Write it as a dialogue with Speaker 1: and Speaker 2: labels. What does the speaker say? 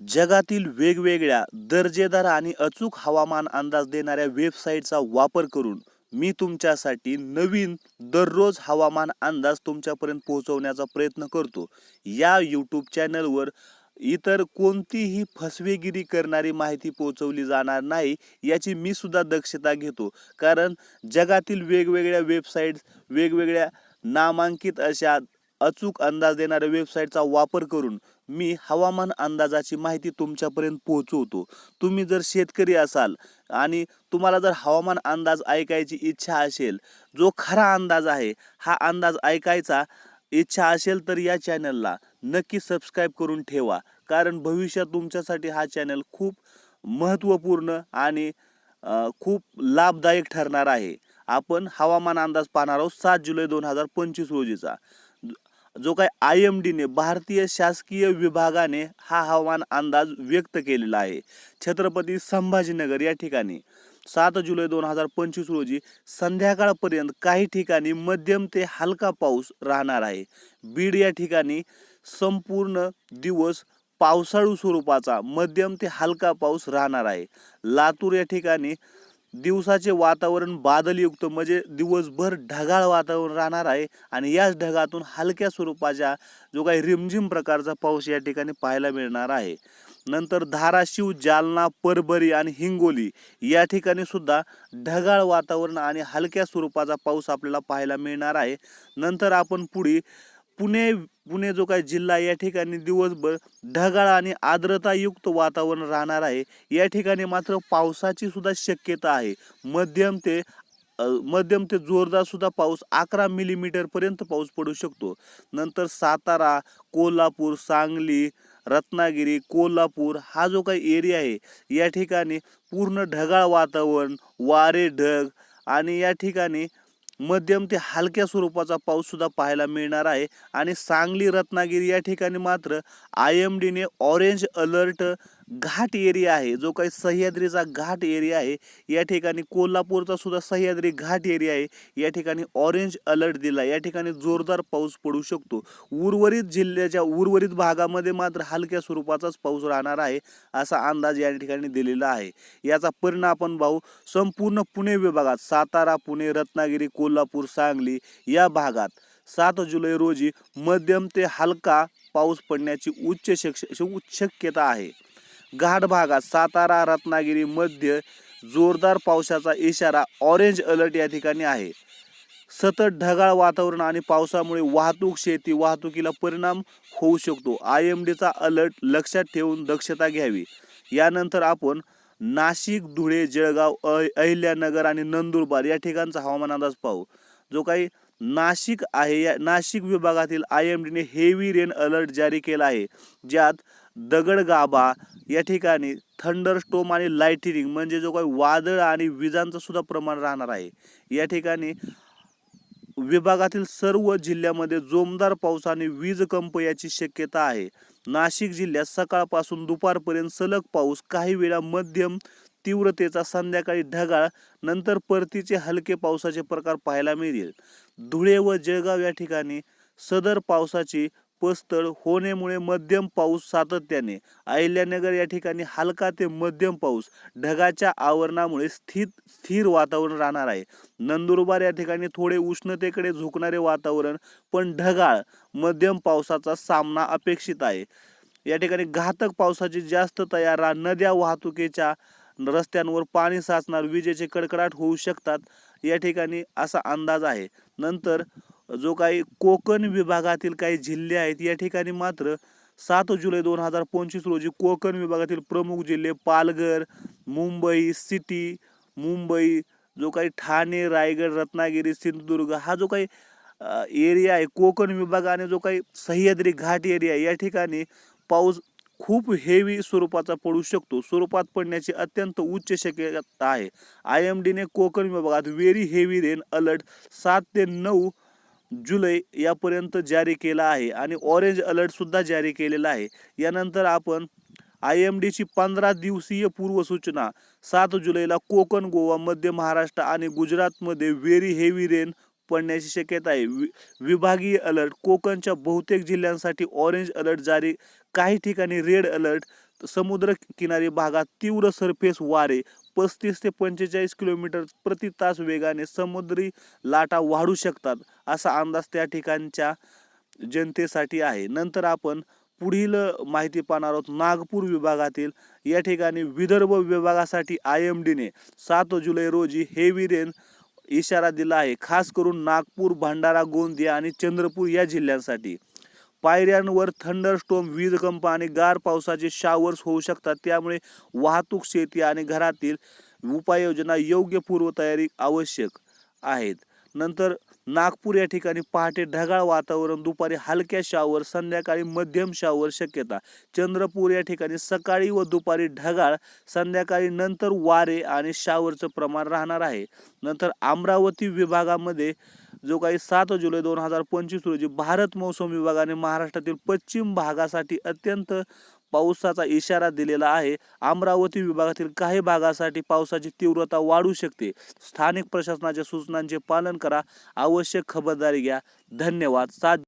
Speaker 1: जगातील वेगवेगळ्या दर्जेदार आणि अचूक हवामान अंदाज देणाऱ्या वेबसाईटचा वापर करून मी तुमच्यासाठी नवीन दररोज हवामान अंदाज तुमच्यापर्यंत पोहोचवण्याचा प्रयत्न करतो. या यूट्यूब चॅनलवर इतर कोणतीही फसवेगिरी करणारी माहिती पोहोचवली जाणार नाही याची मी सुद्धा दक्षता घेतो. कारण जगातील वेगवेगळ्या वेबसाईट्स वेगवेगळ्या नामांकित अशा अचूक अंदाज देणाऱ्या वेबसाईटचा वापर करून मी हवामान अंदाजाची माहिती तुमच्यापर्यंत पोहोचवतो. तुम्ही जर शेतकरी असाल आणि तुम्हाला जर हवामान अंदाज ऐकायची इच्छा असेल जो खरा अंदाज आहे हा अंदाज ऐकायचा इच्छा असेल तर या चॅनलला नक्की सबस्क्राईब करून ठेवा. कारण भविष्यात तुमच्यासाठी हा चॅनल खूप महत्त्वपूर्ण आणि खूप लाभदायक ठरणार आहे. आपण हवामान अंदाज पाहणार आहोत सात जुलै दोन हजार पंचवीस रोजीचा. जो काय आय एम डीने भारतीय शासकीय विभागाने हा हवामान अंदाज व्यक्त केलेला आहे. छत्रपती संभाजीनगर या ठिकाणी. सात जुलै दोन हजार पंचवीस रोजी संध्याकाळपर्यंत काही ठिकाणी मध्यम ते हलका पाऊस राहणार आहे. बीड या ठिकाणी संपूर्ण दिवस पावसाळू स्वरूपाचा मध्यम ते हलका पाऊस राहणार आहे. लातूर या ठिकाणी दिवसाचे वातावरण बादलयुक्त म्हणजे दिवसभर ढगाळ वातावरण राहणार आहे. आणि याच ढगातून हलक्या स्वरूपाच्या जो काही रिमझिम प्रकारचा पाऊस या ठिकाणी पाहायला मिळणार आहे. नंतर धाराशिव जालना परभरी आणि हिंगोली या ठिकाणी सुद्धा ढगाळ वातावरण आणि हलक्या स्वरूपाचा पाऊस आपल्याला पाहायला मिळणार आहे. नंतर आपण पुढे पुणे पुणे जो काही जिल्हा या ठिकाणी दिवसभर ढगाळ आणि आर्द्रतायुक्त वातावरण राहणार आहे. या ठिकाणी मात्र पावसाची सुद्धा शक्यता आहे. मध्यम ते मध्यम ते जोरदार सुद्धा पाऊस अकरा मिलीमीटर पर्यंत पाऊस पडू शकतो. नंतर सातारा कोल्हापूर सांगली रत्नागिरी कोल्हापूर हा जो काही एरिया आहे या ठिकाणी पूर्ण ढगाळ वातावरण वारे ढग आणि या ठिकाणी मध्यम ते हलक्या स्वरूपाचा पाऊससुद्धा पाहायला मिळणार आहे. आणि सांगली रत्नागिरी या ठिकाणी मात्र आय एम डीने ऑरेंज अलर्ट घाट एरिया आहे जो काही सह्याद्रीचा घाट एरिया आहे या ठिकाणी कोल्हापूरचा सुद्धा सह्याद्री घाट एरिया आहे या ठिकाणी ऑरेंज अलर्ट दिला या ठिकाणी जोरदार पाऊस पडू शकतो. उर्वरित जिल्ह्याच्या उर्वरित भागामध्ये मात्र हलक्या स्वरूपाचाच पाऊस राहणार आहे असा अंदाज या ठिकाणी दिलेला आहे. याचा परिणाम आपण भाऊ संपूर्ण पुणे विभागात सातारा पुणे रत्नागिरी कोल्हापूर सांगली या भागात सात जुलै रोजी मध्यम ते हलका पाऊस पडण्याची उच्च शक्ष उच्च शक्यता आहे. घाट भागात सातारा रत्नागिरी मध्य जोरदार पावसाचा इशारा ऑरेंज अलर्ट या ठिकाणी आहे. सतत ढगाळ वातावरण आणि पावसामुळे वाहतूक शेती वाहतुकीला परिणाम होऊ शकतो. आय एम डीचा अलर्ट लक्षात ठेवून दक्षता घ्यावी. यानंतर आपण नाशिक धुळे जळगाव अ- अहिल्यानगर आणि नंदुरबार या ठिकाणचा हवामान अंदाज पाहू. जो काही नाशिक आहे या नाशिक विभागातील आय एम डीने हेवी रेन अलर्ट जारी केला आहे. ज्यात दगडगाभा या ठिकाणी थंडर स्टोम आणि लाईटिनिंग म्हणजे जो काही वादळ आणि विजांचं सुद्धा प्रमाण राहणार आहे. या ठिकाणी विभागातील सर्व जिल्ह्यामध्ये जोमदार पाऊस आणि वीज कंप याची शक्यता आहे. नाशिक जिल्ह्यात सकाळपासून दुपारपर्यंत सलग पाऊस काही वेळा मध्यम तीव्रतेचा संध्याकाळी ढगाळ नंतर परतीचे हलके पावसाचे प्रकार पाहायला मिळतील धुळे व जळगाव या ठिकाणी सदर पावसाची पस्तळ होण्यामुळे मध्यम पाऊस सातत्याने. अहिल्यानगर या ठिकाणी हलका ते मध्यम पाऊस. ढगाच्या आवरणामुळे स्थित स्थिर वातावरण राहणार आहे. नंदुरबार या ठिकाणी थोडे उष्णतेकडे झुकणारे वातावरण पण ढगाळ मध्यम पावसाचा सामना अपेक्षित आहे. या ठिकाणी घातक पावसाची जास्त तयारा नद्या वाहतुकीच्या रस्त्यांवर पाणी साचणार विजेचे कडकडाट होऊ शकतात या ठिकाणी असा अंदाज आहे. नंतर जो काही कोकण विभागातील काही जिल्हे आहेत या ठिकाणी मात्र सात जुलै दोन हजार पंचवीस रोजी कोकण विभागातील प्रमुख जिल्हे पालघर मुंबई सिटी मुंबई जो काही ठाणे रायगड रत्नागिरी सिंधुदुर्ग हा जो काही एरिया आहे कोकण विभागाने जो काही सह्याद्री घाट एरिया आहे या ठिकाणी पाऊस खूप हेवी स्वरूपाचा पडू शकतो. स्वरूपात पडण्याची अत्यंत उच्च शक्यता आहे. आय एम डीने कोकण विभागात व्हेरी हेवी रेन अलर्ट सात ते नऊ जुलै यापर्यंत जारी केला आहे आणि ऑरेंज अलर्टसुद्धा जारी केलेला आहे. यानंतर आपण आय एम डीची पंधरा दिवसीय पूर्वसूचना सात जुलैला कोकण गोवा मध्य महाराष्ट्र आणि गुजरातमध्ये व्हेरी हेवी रेन पडण्याची शक्यता आहे. वि विभागीय अलर्ट कोकणच्या बहुतेक जिल्ह्यांसाठी ऑरेंज अलर्ट जारी काही ठिकाणी रेड अलर्ट समुद्र किनारी भागात तीव्र सरफेस वारे पस्तीस ते पंचेचाळीस किलोमीटर प्रति तास वेगाने समुद्री लाटा वाढू शकतात. असा अंदाज त्या ठिकाणच्या जनतेसाठी आहे. नंतर आपण पुढील माहिती पाहणार आहोत. नागपूर विभागातील या ठिकाणी विदर्भ विभागासाठी आय एम डीने सात जुलै रोजी हेवी रेन इशारा दिला आहे. खास करून नागपूर भंडारा गोंदिया आणि चंद्रपूर या जिल्ह्यांसाठी. पायऱ्यांवर थंडरस्टोम वीजकंप आणि गार पावसाचे शावर्स होऊ शकतात. त्यामुळे वाहतूक शेती आणि घरातील उपाययोजना योग्य पूर्वतयारी आवश्यक आहेत. नंतर नागपूर या ठिकाणी पहाटे ढगाळ वातावरण दुपारी हलक्या शावर संध्याकाळी मध्यम शावर शक्यता. चंद्रपूर या ठिकाणी सकाळी व दुपारी ढगाळ संध्याकाळी नंतर वारे आणि शावरचं प्रमाण राहणार आहे. नंतर अमरावती विभागामध्ये जो काही सात जुलै दोन हजार पंचवीस रोजी भारत मौसम विभागाने महाराष्ट्रातील पश्चिम भागासाठी अत्यंत पावसाचा इशारा दिलेला आहे. अमरावती विभागातील काही भागासाठी पावसाची तीव्रता वाढू शकते. स्थानिक प्रशासनाच्या सूचनांचे पालन करा. आवश्यक खबरदारी घ्या. धन्यवाद. सात